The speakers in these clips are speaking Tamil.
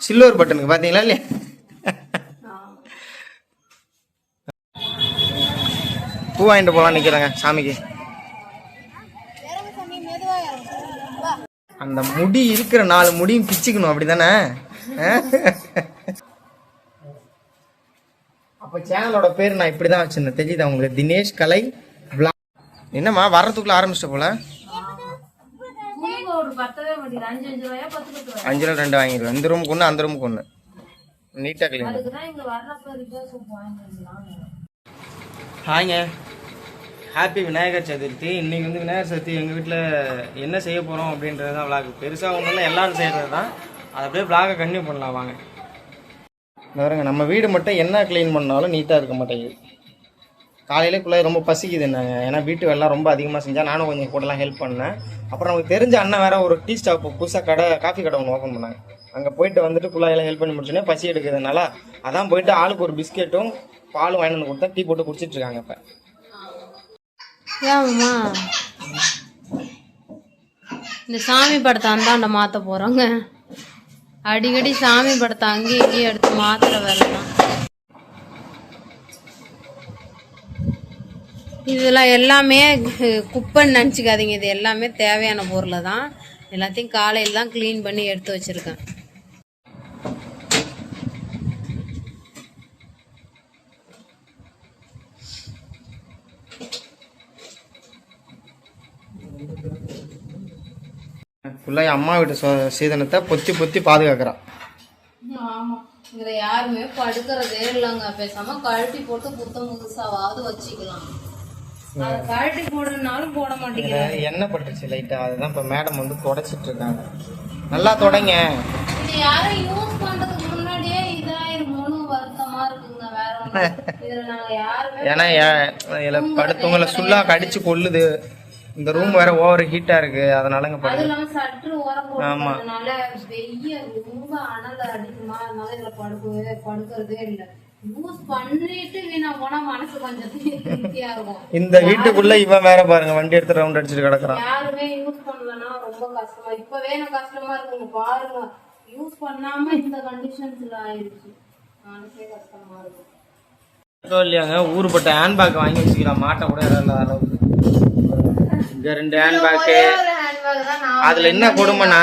சில்வர் பட்டனுக்கு பார்த்தீங்களா இல்லையா? பூ வாங்கிட்டு போகலாம் நிற்கிறாங்க சாமிக்கு. அந்த முடி இருக்கிற நாலு முடியும் பிச்சுக்கணும் அப்படிதானே? அப்போ சேனலோட பேர் நான் இப்படி தான் வச்சிருந்தேன். தெரியுதா உங்களுக்கு? தினேஷ் கலை என்னம்மா வர்றதுக்குள்ளே ஆரம்பிச்சிட்ட போல துணி பவுடர் பத்தவே மாட்டேங்குது அஞ்சு ரூபா ரெண்டு வாங்கிடுவேன். இந்த ரூமுக்கு ஒன்று அந்த ரூமுக்கு ஒன்று நீட்டாக கிளீன் அதுக்கு தான் இங்க வர்றப்ப ரிப்பேர் சோப் வாங்கி வந்துடலாம். ஹாய்ங்க ஹாப்பி விநாயகர் சதுர்த்தி இன்னைக்கு வந்து விநாயகர் சதுர்த்தி எங்கள் வீட்டில் என்ன செய்ய போகிறோம் அப்படின்றது தான் விளாக் பெருசாக ஒன்றும் இல்லை எல்லாரும் செய்கிறது தான். அதை அப்படியே விளாகை கன்டினியூ பண்ணலாம் வாங்க. பாருங்க நம்ம வீடு மட்டும் என்ன க்ளீன் பண்ணாலும் நீட்டாக இருக்க மாட்டேங்குது. காலையிலே ரொம்ப பசிக்குது என்னங்க ஏன்னா வீட்டு வேலைலாம் ரொம்ப அதிகமாக செஞ்சால் நானும் கொஞ்சம் கூடலாம் ஹெல்ப் பண்ணேன். அப்புறம் நமக்கு தெரிஞ்ச அண்ணன் வேறு ஒரு டீ ஸ்டாப் புதுசாக கடை காஃபி கடை ஒன்று ஓப்பன் பண்ணாங்க. அங்கே போயிட்டு வந்துட்டு குழாயெல்லாம் ஹெல்ப் பண்ணி முடிச்சோன்னே பசி எடுக்கிறதுனால அதான் போயிட்டு ஆளுக்கு ஒரு பிஸ்கெட்டும் பாலும் வாங்கிட்டு வந்து கொடுத்தா டீ போட்டு குடிச்சிட்டு இருக்காங்க இப்போ. ஏம்மா? இந்த சாமி படத்தை அந்தாண்ட மாற்ற போகிறோங்க அடிக்கடி சாமி படத்தை அங்கேயும் இங்கேயும் எடுத்து மாத்திர வேலை தான் இதெல்லாம் எல்லாமே குப்பைன்னு நினச்சிக்காதீங்க. இது எல்லாமே தேவையான பொருளை தான். எல்லாத்தையும் காலையில் தான் க்ளீன் பண்ணி எடுத்து வச்சுருக்கேன். ஃபுல்லாக அம்மா வீட்டு சோ- சீதனத்தை பொத்தி பொத்தி பாதுகாக்கிறான். ஆமா. இங்க யாருமே படுக்கிறதே இல்லைங்க. பேசாம கழட்டி போட்டு புத்தம் புதுசாவது வச்சுக்கலாம். கழட்டி போடுறதுனாலும் போட மாட்டேங்கிறாங்க. எண்ணெய் பட்டுருச்சு லைட்டாக அதுதான் இப்போ மேடம் வந்து தொடச்சிட்டு இருக்காங்க. நல்லா தொடங்க. இது யாரும் யூஸ் பண்றதுக்கு முன்னாடியே இதாயிருமோன்னு வருத்தமா இருக்குங்க. வேற ஒண்ணும் இதுல நாங்க யாருமே ஏன்னா இதில் படுத்தவங்கள சுல்லா கடிச்சு கொள்ளுது இந்த ரூம் வேற ஓவர் ஹீட்டாக இருக்கு. அதனாலங்க அது படுது சற்று போடுறதுனால வெய்ய ரொம்ப அனல் அடிக்குமா? அதனால இதுல படுக்கவே படுக்கிறதே இல்ல. யூஸ் பண்ணிட்டு வீணா போனா மனசு கொஞ்சம் திருப்தியா இருக்கும். இந்த வீட்டுக்குள்ள இவன் வேற பாருங்க வண்டி எடுத்து ரவுண்ட் அடிச்சுட்டு கிடக்குறான். யாருமே யூஸ் பண்ணலன்னா ரொம்ப கஷ்டமா இப்பவே எனக்கு கஷ்டமா இருக்குங்க பாருங்க. யூஸ் பண்ணாம இந்த கண்டிஷன்ஸ்ல ஆயிருச்சு மனசே கஷ்டமா இருக்கோ. இல்லையாங்க ஊருப்பட்ட ஹேண்ட்பேக் வாங்கி வச்சுக்கலாம் மாட்ட கூட இடம் இல்லாத அளவுக்கு இங்க ரெண்டு தான் நான் அதுல என்ன கொடுமைனா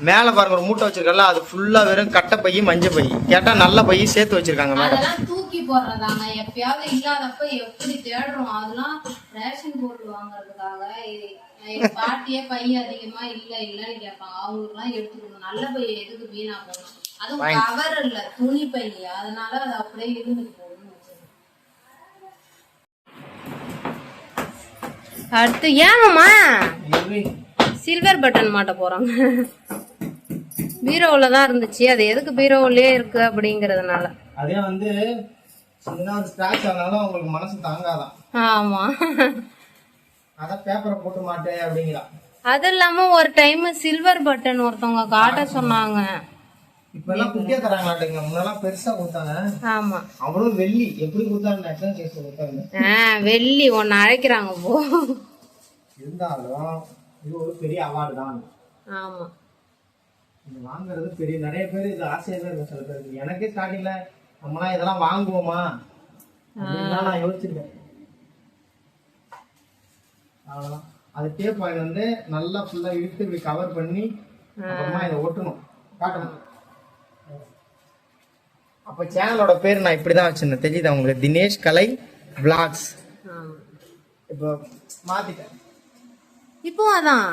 மேல பாருங்க ஒரு மூட்டை வச்சிருக்கல அது ஃபுல்லா வெறும் கட்டை பை மஞ்சள் பை. கேட்டா நல்ல பை சேர்த்து வச்சிருக்காங்க மேடம். அதெல்லாம் தூக்கி போடுறதாங்க. எப்பயாவது இல்லாதப்ப எப்படி தேடுறோம்? அதெல்லாம் ரேஷன் பொருள் வாங்குறதுக்காக. பாட்டியே பை அதிகமா இல்ல இல்லன்னு கேட்பாங்க. அவங்களுக்குலாம் எடுத்துக்கணும். நல்ல பை எதுக்கு வீணா போகணும் அதுவும் கவர் இல்ல துணி பை. அதனால அது அப்படியே இருந்து போகணும் அடுத்து ஏமாம்மா சில்வர் பட்டன் மாட்ட போறாங்க. பீரோவில் தான் இருந்துச்சு. அது எதுக்கு பீரோவிலே இருக்கு அப்படிங்கறதுனால. அதே வந்து சின்ன ஸ்கிராச் ஆனாலும் உங்களுக்கு மனசு தாங்காதான். ஆமா. அதான் பேப்பரை போட்டு மாட்டேன் அப்படிங்கிறான் அது இல்லாம ஒரு டைம் சில்வர் பட்டன் ஒருத்தவங்க காட்ட சொன்னாங்க. இப்ப எல்லாம் குட்டியா தராங்களாட்டுங்க. முன்னெல்லாம் பெருசா கொடுத்தாங்க. ஆமா. அவளும் வெள்ளி. எப்படி கொடுத்தாங்க வெள்ளி. ஒன்னு அழைக்கிறாங்க போ. இருந்தாலும் இது ஒரு பெரிய அவார்டு தான். ஆமா. இது வாங்குறது பெரிய நிறைய பேர் இது ஆசையா தான் இருக்கும் சில பேருக்கு. எனக்கே ஸ்டார்டிங்ல நம்மளாம் இதெல்லாம் வாங்குவோமா? நான் யோசிச்சிருக்கேன். அவ்வளவுதான். அது டேப் வாங்கி வந்து நல்லா ஃபுல்லா இழுத்து இப்படி கவர் பண்ணி அப்புறமா இதை ஒட்டணும் காட்டணும். அப்ப சேனலோட பேர் நான் இப்படிதான் வச்சிருந்தேன். தெரியுதா உங்களுக்கு? தினேஷ் கலை ஆமா. இப்போ மாத்திட்டேன். இப்போ அதான்.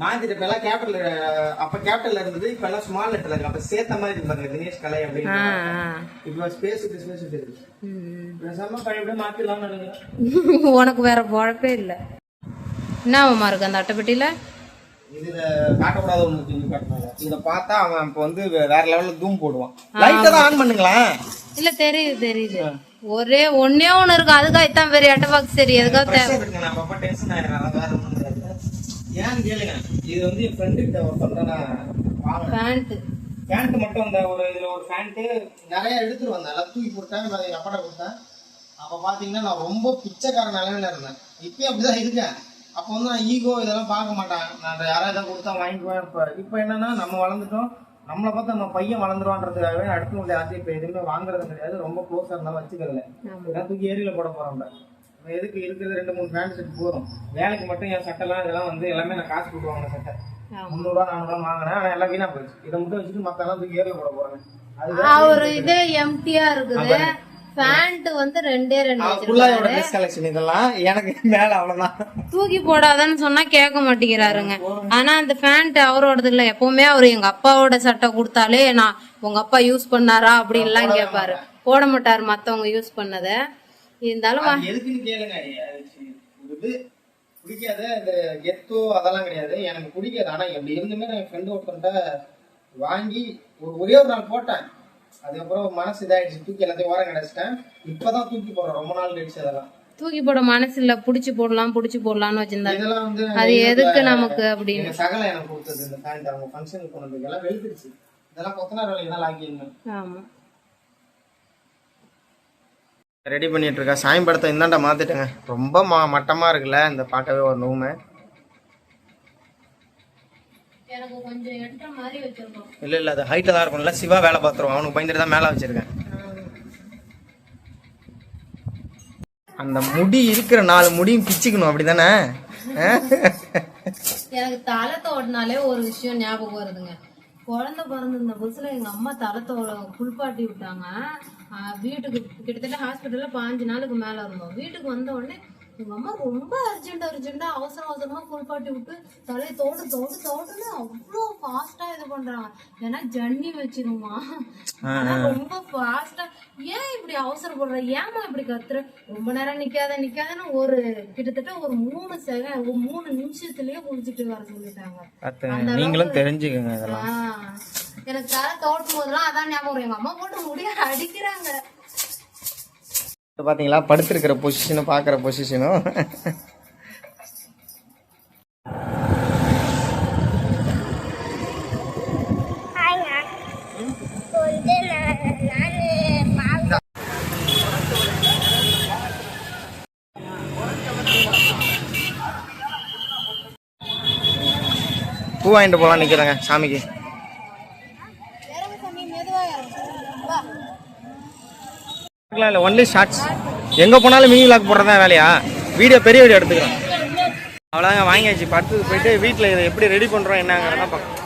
மாத்திட்டு இப்ப எல்லாம் கேபிட்டல் அப்ப கேபிட்டல்ல இருந்தது இப்ப எல்லாம் ஸ்மால் லெட்டர்ல இருக்கு அப்ப சேர்த்த மாதிரி இருக்கு பாருங்க தினேஷ் கலை அப்படின்னு. இப்ப ஸ்பேஸ் விட்டு ஸ்பேஸ் விட்டு இருக்கு. மாத்திடலாம்னு உனக்கு வேற பொழப்பே இல்ல. என்னவாமா இருக்கு அந்த அட்டைப்பெட்டியில? இதுல காட்டக்கூடாத ஒண்ணு இத பார்த்தா அவன் இப்ப வந்து வேற லெவல்ல தூம் போடுவான். லைட்டை தான் ஆன் பண்ணுங்களேன். இல்ல தெரியுது தெரியுது. ஒரே ஒன்னே ஒண்ணு இருக்கு அதுக்காக இத்தான் பெரிய அட்டை பாக்ஸ் சரி எதுக்காக தேவை? ஏன்னு கேளுங்க. இது வந்து என் ஃப்ரெண்டு கிட்ட ஒருத்தர் நான் வாங்கினேன். பேண்ட் மட்டும் அந்த ஒரு இதுல ஒரு பேண்ட் நிறைய எடுத்துட்டு வந்தேன். எல்லாம் தூக்கி கொடுத்தேன் நான் எங்க அப்பாட்ட கொடுத்தேன். அப்ப பாத்தீங்கன்னா நான் ரொம்ப பிச்சைக்கார நிலைமையில இருந்தேன். இப்பயும் அப்படிதான் இருக்கேன். அப்போ வந்து நான் ஈகோ இதெல்லாம் பார்க்க மாட்டேன். நான் யாராவது எதாவது கொடுத்தா வாங்கிக்குவேன். இப்ப இப்ப என்னன்னா நம்ம வளர்ந்துட்டோம். நம்மளை பார்த்து நம்ம பையன் வளர்ந்துருவான்றதுக்காகவே அடுத்தவங்க யார்ட்டையும் இப்போ எதுவுமே வாங்குறது கிடையாது. ரொம்ப க்ளோஸாக இருந்தாலும் வச்சுக்கிறதுல ஏன்னா தூக்கி ஏரியில் போட போகிறோம் நம்ம. எதுக்கு இருக்கிறது ரெண்டு மூணு பேண்ட் செட் போதும். வேலைக்கு மட்டும் என் சட்டைலாம் இதெல்லாம் வந்து எல்லாமே நான் காசு கொடுத்து வாங்கின சட்டை. முந்நூறுரூவா நானூறுவா வாங்கினேன். ஆனால் எல்லாம் வீணாக போயிடுச்சு. இதை மட்டும் வச்சுட்டு மற்றெல்லாம் தூக்கி ஏரியில் போட போகிறேன் அது அவர் இதே எம்டியா இருக்குது. பேண்ட் வந்து ரெண்டே ரெண்டு ஃபுல்லாக ட்ரெஸ் கலெக்ஷன் இதெல்லாம் எனக்கு மேலே அவ்வளோதான் தூக்கி போடாதன்னு சொன்னா கேட்க மாட்டேங்கிறாருங்க. ஆனா அந்த பேண்ட் அவரோடது இல்ல. எப்பவுமே அவர் எங்க அப்பாவோட சட்டை கொடுத்தாலே நான் உங்க அப்பா யூஸ் பண்ணாரா? அப்படின்லாம் கேட்பாரு. போட மாட்டாரு மத்தவங்க யூஸ் பண்ணத. இருந்தாலும் எதுக்குன்னு கேளுங்க. இது பிடிக்காத இந்த கெத்தோ அதெல்லாம் கிடையாது. எனக்கு பிடிக்காது. ஆனா எப்படி இருந்துமே நான் என் ஃப்ரெண்டு ஒருத்தன்ட்ட வாங்கி ஒரு ஒரே ஒரு நாள் போட்டேன். அதுக்கப்புறம் மனசு இதாயிடுச்சு. தூக்கி எல்லாத்தையும் ஓரம் கிடைச்சிட்டேன். இப்பதான் தூக்கி போடுறேன். ரொம்ப நாள் கழிச்சு அதெல்லாம். தூக்கி போட மனசு இல்ல. புடிச்சு போடலாம் புடிச்சு போடலாம்னு இதெல்லாம் வந்து அது எதுக்கு நமக்கு அப்படின்னு. சகல எனக்கு கொடுத்தது. இந்த பேண்ட் அவங்க ஃபங்க்ஷனுக்கு போனதுக்கு எல்லாம் வெளுத்துருச்சு இதெல்லாம் கொத்தனார் வேலைக்கு தான் லாக்கியிருந்தேன் ஆமா. ரெடி பண்ணிட்டு இருக்கா சாமி படத்தை இந்தாண்ட மாத்திட்டேங்க. ரொம்ப மா மட்டமா இருக்குல்ல இந்த பார்க்கவே ஒரு வச்சிருக்கோம். இல்ல இல்ல அது ஹைட்ல தான் இருக்கும்ல. சிவா வேலை பார்த்துருவான். அவனுக்கு பயந்துட்டு தான் மேல வச்சிருக்கேன். அந்த முடி இருக்கிற நாலு முடியும் பிச்சுக்கணும். அப்படிதானே? எனக்கு தலை தோட்டினாலே ஒரு விஷயம் ஞாபகம் வருதுங்க. குழந்தை பிறந்திருந்த புதுசுல எங்க அம்மா தலை தோட குளிப்பாட்டி விட்டாங்க. வீட்டுக்கு கிட்டத்தட்ட ஹாஸ்பிட்டல்ல பாஞ்சு நாளுக்கு மேல இருந்தோம். வீட்டுக்கு வந்த உடனே எங்க அம்மா ரொம்ப அர்ஜென்ட் அர்ஜென்ட்டா அவசர அவசரமா குளிப்பாட்டி விட்டு தலையை தோடு தோடு தோடுன்னு அவ்வளோ ஃபாஸ்டா இது பண்றாங்க. ஏன்னா ஜன்னி வச்சிருமா? ரொம்ப ஃபாஸ்டா ஏன் இப்படி அவசரப்படுற? ஏமா இப்படி கத்துற? ரொம்ப நேரம் நிக்காத நிக்காதன்னு ஒரு கிட்டத்தட்ட ஒரு மூணு செகண்ட் ஒரு மூணு நிமிஷத்துலயே குளிச்சுட்டு வர சொல்லிட்டாங்க. நீங்களும் தெரிஞ்சுக்கோங்க எனக்கு தலை தோட்டும் போதெல்லாம் அதான் ஞாபகம். எங்க அம்மா போட்டு முடிய அடிக்கிறாங்க. இப்ப பாத்தீங்களா? படுத்திருக்கிற பொசிஷனும் பாக்குற பொசிஷனும் பூ வாங்கிட்டு போலாம் நிக்கிறேங்க சாமிக்கு. இல்லை ஒன்லி ஷார்ட்ஸ் எங்கே போனாலும் மினி விளாக் போடுறதா வேலையா? வீடியோ பெரிய வீடியோ எடுத்துக்கிறோம். அவ்வளோதாங்க வாங்கியாச்சு. படுத்து போயிட்டு வீட்டில் இதை எப்படி ரெடி பண்ணுறோம் என்னங்கிறத பார்க்கலாம்.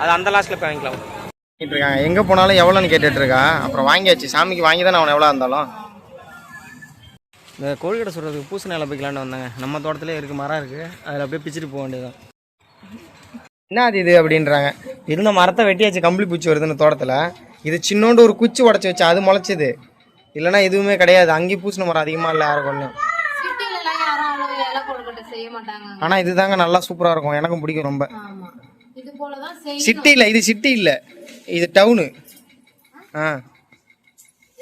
அது அந்த லாஸ்ட்டில் போய் வாங்கிக்கலாம். கேட்டு இருக்காங்க எங்கே போனாலும் எவ்வளோன்னு கேட்டுட்டு இருக்கா? அப்புறம் வாங்கியாச்சு. சாமிக்கு வாங்கி தானே அவன் எவ்வளோ இருந்தாலும். இந்த கோழிக்கடை சொல்கிறதுக்கு பூசணி இலை போய்க்கலான்னு வந்தாங்க. நம்ம தோட்டத்திலே இருக்குது மரம் இருக்குது அதில் அப்படியே பிச்சுட்டு போக வேண்டியதுதான். என்ன அது இது அப்படின்றாங்க. இருந்த மரத்தை வெட்டியாச்சு கம்பளி பூச்சி வருது இந்த தோட்டத்தில். இது சின்னோண்டு ஒரு குச்சி உடச்சி வச்சு அது முளைச்சது. இல்லைன்னா எதுவுமே கிடையாது. அங்கேயும் பூசின மரம் அதிகமாக இல்லை யாரும் கொள்ளும் ஆனால் இதுதாங்க நல்லா சூப்பராக இருக்கும். எனக்கும் பிடிக்கும் ரொம்ப. இது சிட்டி இல்லை இது சிட்டி இல்லை. இது டவுனு. ஆ.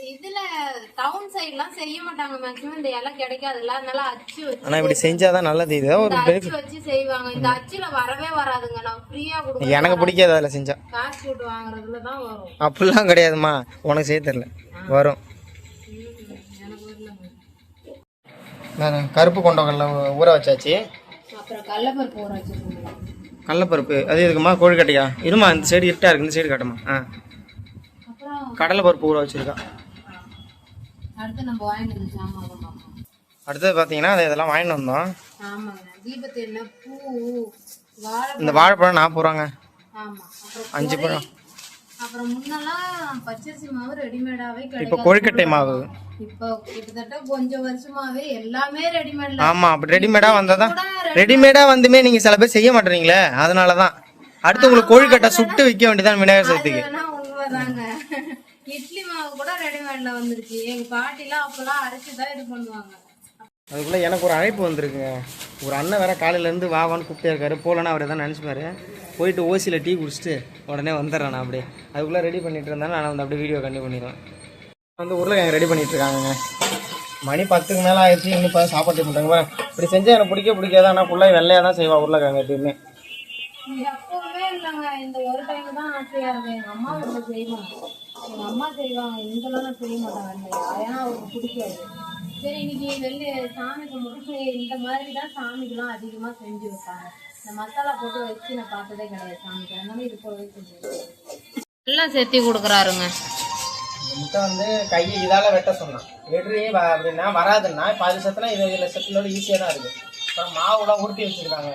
இதுல டவுன் சைடுலாம் செய்ய மாட்டாங்க. மேக்ஸிமம் இந்த இலை கிடைக்காதுல்ல அதனால அச்சு வச்சு ஆனால் இப்படி செஞ்சாதான் நல்லது. இது ஒரு அச்சு வச்சு செய்வாங்க. இந்த அச்சுல வரவே வராதுங்க. நான் ஃப்ரீயா கொடுக்க எனக்கு பிடிக்காது அதில் செஞ்சா. காசு போட்டு வாங்குறதுல தான் வரும். அப்படிலாம் கிடையாதும்மா. உனக்கு செய்ய தெரில வரும். நான் கருப்பு கொண்டக்கடல ஊற வச்சாச்சு. அப்புறம் கடலப்பருப்பு ஊற வச்சிருக்கோம் கடலைப்பருப்பு. அது எதுக்குமா கோழிக்கட்டையா? இருமா இந்த சைடு இருட்டா இருக்கு. இந்த சைடு காட்டுமா ஆ. கடலைப்பருப்பு ஊற வச்சிருக்கா. அடுத்து நம்ம வாங்கிட்டு வந்து சாமான் பார்ப்போம். அடுத்தது பார்த்தீங்கன்னா அது இதெல்லாம் வாங்கிட்டு வந்தோம். ஆமாங்க. தீபத்து எண்ணெய் பூ வாழை இந்த வாழைப்பழம் நாற்பது ரூபாங்க அஞ்சு. பழம். அப்புறம் முன்னெல்லாம் பச்சரிசி மாவு ரெடிமேடாவே இப்போ கொழுக்கட்டை மாவு. இப்போ கிட்டத்தட்ட கொஞ்சம் வருஷமாவே எல்லாமே ஆமா அப்படி ரெடிமேடாக வந்துமே நீங்கள் சில பேர் செய்ய மாட்டேறீங்களே. அதனால தான் அடுத்து உங்களுக்கு கொழுக்கட்டை சுட்டு விற்க வேண்டியதான் விநாயகர் சதுர்த்திக்கு. தாங்க இட்லி மாவு கூட ரெடிமேட்ல வந்துருச்சு எங்க பாட்டிலாம் அப்பெல்லாம் அரைச்சுதான் இது பண்ணுவாங்க. அதுக்குள்ளே எனக்கு ஒரு அழைப்பு வந்திருக்குங்க. ஒரு அண்ணன் வேற காலையிலேருந்து வாவான்னு கூப்பிட்டே இருக்காரு. போகலன்னா அவர் எதாவது நினச்சிப்பாரு. போயிட்டு ஓசியில் டீ குடிச்சிட்டு உடனே வந்துடுறேன் நான் அப்படியே. அதுக்குள்ளே ரெடி பண்ணிட்டு இருந்தாலும் நான் வந்து அப்படியே வீடியோ கண்டினியூ பண்ணிடுவேன். வந்து உருளைக்கிழங்கு ரெடி பண்ணிட்டு இருக்காங்கங்க. மணி பத்துக்கு மேலே ஆயிடுச்சு. இன்னும் இப்போ சாப்பாடு பண்ணுறாங்க இப்படி செஞ்சால் எனக்கு பிடிக்க பிடிக்காது. ஆனால் ஃபுல்லாக வெள்ளையாக தான் செய்வா உருளைக்கிழங்கு எப்பயுமே. எப்பவுமே இல்லைங்க. இந்த ஒரு டைம் தான் ஆசையா இருக்கு. எங்க அம்மா வீட்டுல செய்வாங்க. எங்க அம்மா செய்வாங்க. இங்கெல்லாம் நான் செய்ய மாட்டாங்க ஏன்னா அவருக்கு பிடிக்காது. சரி இன்னைக்கு வெளியே சாமி கும்பிட்டு இந்த மாதிரி தான் சாமிக்கெல்லாம் அதிகமா செஞ்சு வைப்பாங்க. இந்த மசாலா போட்டு வச்சு நான் பார்த்ததே கிடையாது. சாமிக்கு அதனால இது போலவே செஞ்சேன் எல்லாம் சேர்த்தி கொடுக்குறாருங்க. முட்டை வந்து கை இதால வெட்ட சொன்னான். வெடுறி வ- அப்படின்னா வராதுன்னா அது சத்துனா இது இதில் செட்டிலோட ஈஸியாக தான் இருக்குது அப்புறம் மாவுலாம் உருட்டி வச்சிருக்காங்க.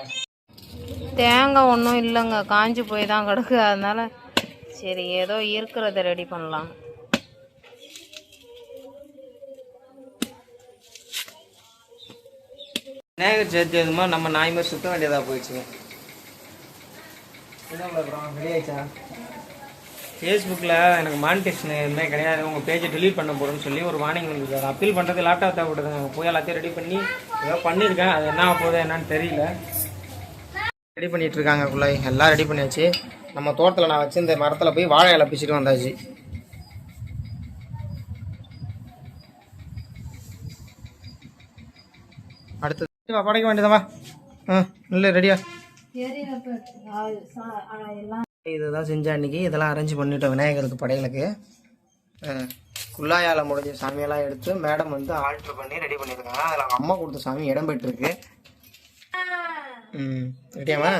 தேங்காய் ஒன்றும் இல்லைங்க. காஞ்சி போய் தான் கிடக்கு. அதனால சரி ஏதோ இருக்கிறத ரெடி பண்ணலாம். விநாயகர் சதுர்த்தி அதுமா நம்ம நாய் மாதிரி சுத்த வேண்டியதாக போயிடுச்சுங்க ரெடி ஆயிடுச்சா? ஃபேஸ்புக்கில் எனக்கு மானிட்டேஷன் எதுவுமே கிடையாது. உங்கள் பேஜை delete பண்ண போகிறேன்னு சொல்லி ஒரு வார்னிங் வந்தது அதை அப்பீல் பண்ணுறது லேப்டாப் தேவைப்படுதுங்க. போய் எல்லாத்தையும் ரெடி பண்ணி ஏதோ பண்ணியிருக்கேன். அது என்ன போகுது என்னன்னு தெரியல. ரெடி பண்ணிட்டு இருக்காங்க குள்ளாய் எல்லாம் ரெடி பண்ணியாச்சு. நம்ம தோட்டத்தில் நான் வச்சு இந்த மரத்தில் போய் வாழை இலை பிச்சுட்டு வந்தாச்சு. அடுத்தது படைக்க வேண்டியதாம்மா ஆ இல்லை ரெடியா இதுதான் செஞ்சா அன்னைக்கு. இதெல்லாம் அரேஞ்ச் பண்ணிட்டோம் விநாயகருக்கு படைகளுக்கு அஹ், முடிஞ்ச சாமியெல்லாம் எடுத்து மேடம் வந்து ஆல்ட்ரு பண்ணி ரெடி பண்ணியிருக்காங்க. அதில் அம்மா கொடுத்த சாமி இடம் பெற்றிருக்கு. ம் ரெடியாமா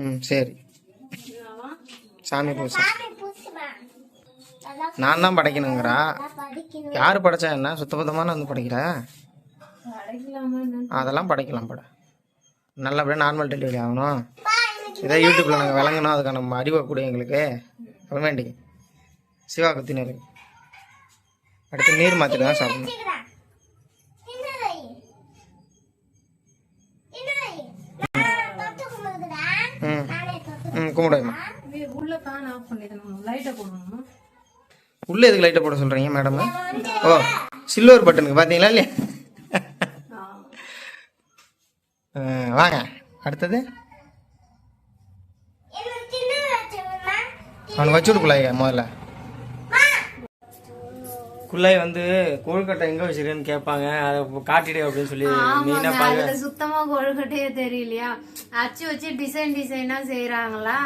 ம் சரி. சாமி பூசை நான் தான் படைக்கணுங்கிறா? யார் படைச்சா என்ன? சுத்தபத்தமான வந்து படைக்கிற அதெல்லாம் படைக்கலாம் பட நல்லபடியாக நார்மல் டெலிவரி ஆகணும். இதே யூடியூப்பில் நாங்கள் விளங்கணும் அதுக்கான நம்ம அறிவை கூட எங்களுக்கு. அப்புறமேண்டி சிவா கத்தினர் அடுத்து நீர் மாத்திரை தான் சாப்பிடணும். ம். கும்பிடுமா உள்ள எதுக்கு லைட்டை போட சொல்கிறீங்க மேடம் ஓ சில்வர் பட்டனுக்கு பார்த்தீங்களா இல்லையா? வாங்க. அடுத்தது? அவனுக்கு வச்சு விடுக்குள்ளாய் முதல்ல. குள்ளாய் வந்து கொழுக்கட்டை எங்கே வச்சிருக்கேன்னு கேட்பாங்க. அதை காட்டிடு அப்படின்னு சொல்லி மெயினாக பாருங்க சுத்தமா கொழுக்கட்டையே தெரியலையா? அச்சு வச்சு டிசைன் டிசைனா செய்யறாங்களா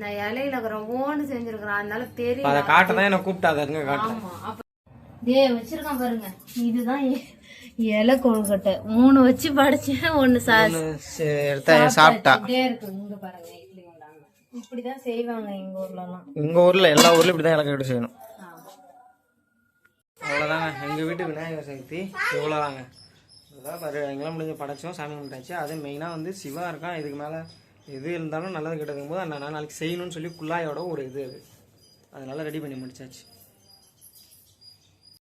நான் இலையில ரொம்பன்னு செஞ்சிருக்கிறேன். அதனால தெரியல. அதை காட்ட தான் என்னை கூப்பிட்டாத இருங்க காட்டுறேன் டே வச்சிருக்கான் பாருங்க. இதுதான் இலை கொழுக்கட்டை. மூணு வச்சு படிச்சேன் எடுத்தா சாப்பிட்டா இங்க பாருங்க இப்படிதான் செய்வாங்க எங்க ஊர்ல எல்லாம் உங்கள் ஊரில் எல்லா ஊர்லையும் இப்படி தான் இலக்கட்டு செய்யணும். அவ்வளோதாங்க எங்கள் வீட்டு விநாயகர் சதுர்த்தி இவ்வளோதாங்க இதுதான் பாரு முடிஞ்ச முடிஞ்சு படைச்சோம் சாமி கும்பிட்டாச்சு. அது மெயினாக வந்து சிவா இருக்கான் இதுக்கு மேலே எது இருந்தாலும் நல்லது கெட்டதுங்கும் போது நான் நாளைக்கு செய்யணும்னு சொல்லி குள்ளாயோட ஒரு இது அது. அதனால ரெடி பண்ணி முடிச்சாச்சு.